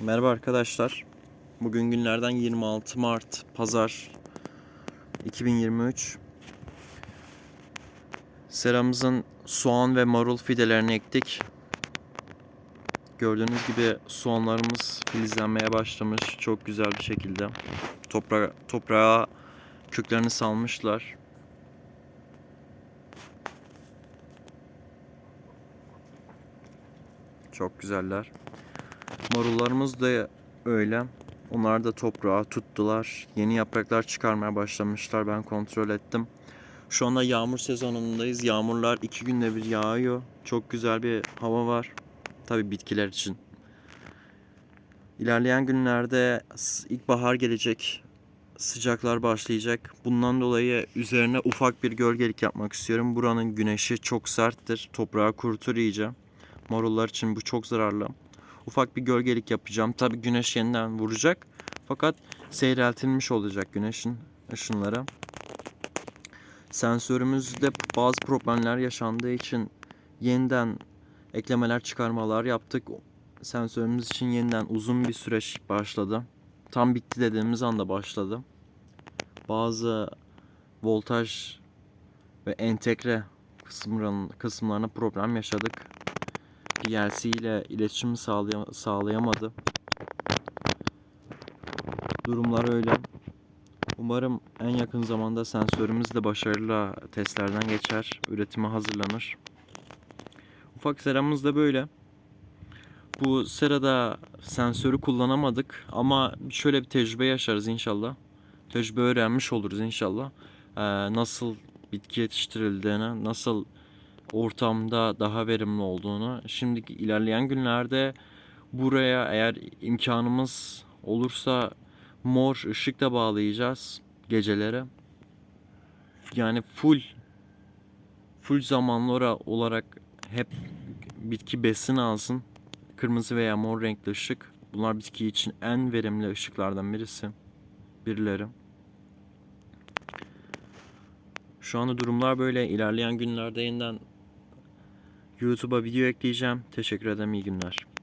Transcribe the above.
Merhaba arkadaşlar. Bugün günlerden 26 Mart Pazar 2023. Seramızın soğan ve marul fidelerini ektik. Gördüğünüz gibi soğanlarımız filizlenmeye başlamış çok güzel bir şekilde. Toprağa, toprağa köklerini salmışlar. Çok güzeller. Marullarımız da öyle. Onlar da toprağa tuttular. Yeni yapraklar çıkarmaya başlamışlar. Ben kontrol ettim. Şu anda yağmur sezonundayız. Yağmurlar iki günde bir yağıyor. Çok güzel bir hava var. Tabii bitkiler için. İlerleyen günlerde ilkbahar gelecek. Sıcaklar başlayacak. Bundan dolayı üzerine ufak bir gölgelik yapmak istiyorum. Buranın güneşi çok serttir. Toprağı kurutur iyice. Marullar için bu çok zararlı ufak bir gölgelik yapacağım. Tabi güneş yeniden vuracak. Fakat seyreltilmiş olacak güneşin ışınları. Sensörümüzde bazı problemler yaşandığı için yeniden eklemeler çıkarmalar yaptık. Sensörümüz için yeniden uzun bir süreç başladı. Tam bitti dediğimiz anda başladı. Bazı voltaj ve entegre kısımlarına, problem yaşadık. PLC ile iletişimi sağlaya- sağlayamadı. Durumlar öyle. Umarım en yakın zamanda sensörümüz de başarılı testlerden geçer, üretime hazırlanır. Ufak seramız da böyle. Bu serada sensörü kullanamadık ama şöyle bir tecrübe yaşarız inşallah. Tecrübe öğrenmiş oluruz inşallah. Ee, nasıl bitki yetiştirildiğini, nasıl ortamda daha verimli olduğunu. Şimdiki ilerleyen günlerde buraya eğer imkanımız olursa mor ışık da bağlayacağız gecelere. Yani full full zamanlı ora- olarak hep bitki besin alsın. Kırmızı veya mor renkli ışık. Bunlar bitki için en verimli ışıklardan birisi. Birileri. Şu anda durumlar böyle. İlerleyen günlerde yeniden YouTube'a video ekleyeceğim. Teşekkür ederim. İyi günler.